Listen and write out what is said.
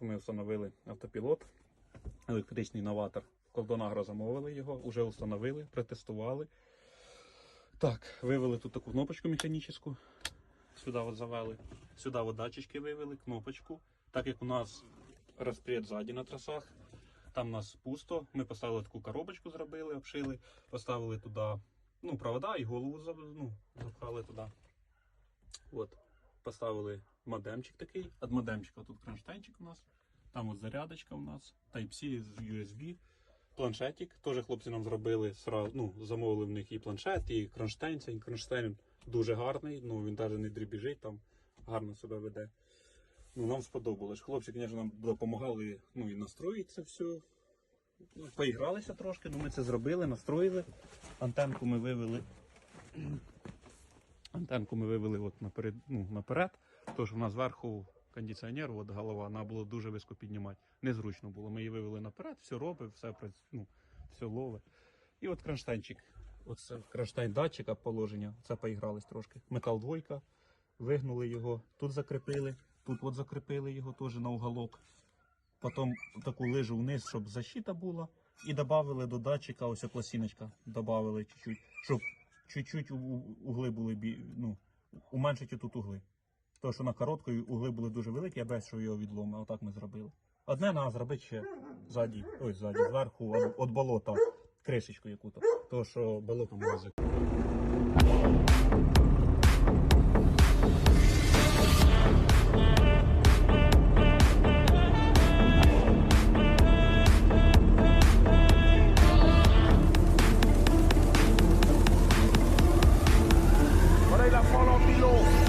Ми встановили автопілот, електричний новатор. Колдонагро замовили його, вже встановили, протестували. Так, вивели тут таку кнопочку механічну. Сюди от завели. Сюди от вивели, кнопочку. Так як у нас розпред ззаді на трасах, там у нас пусто. Ми поставили таку коробочку, зробили, обшили, поставили туди ну, провода і голову ну, запхали туди. От. Поставили модемчик такий. От модемчика тут кронштейнчик у нас. Там от зарядочка у нас, Type-C з USB. Планшетик. Теж хлопці нам зробили ну, замовили в них і планшет, і кронштейн. Цей кронштейн дуже гарний, ну він навіть не дрібіжить, там гарно себе веде. Ну, нам сподобалось. Хлопці, звісно, нам допомагали ну, і настроїти це все. Ну, поігралися трошки, ну ми це зробили, настроїли. Антенку ми вивели. Антенку ми вивели от наперед, ну, наперед, тож у нас зверху кондиціонер, от голова, вона було дуже високо піднімати. Незручно було. Ми її вивели наперед, все робить, все, ну, все ловить. І от кронштейнчик. Оце кронштейн датчика положення. Це поігрались трошки. Метал двойка. Вигнули його, тут закріпили, тут от закріпили його теж на уголок. Потім таку лижу вниз, щоб защита була. І додали до датчика ось пластиночка. Добавили чуть-чуть, щоб чуть-чуть угли були ну, уменшити тут угли. Тому що на короткої угли були дуже великі, я без що його відломи. Отак ми зробили. Одне треба зробити ще ззаді, ой, ззаді, зверху, від, болота, кришечку яку-то. тому що болото може. on below.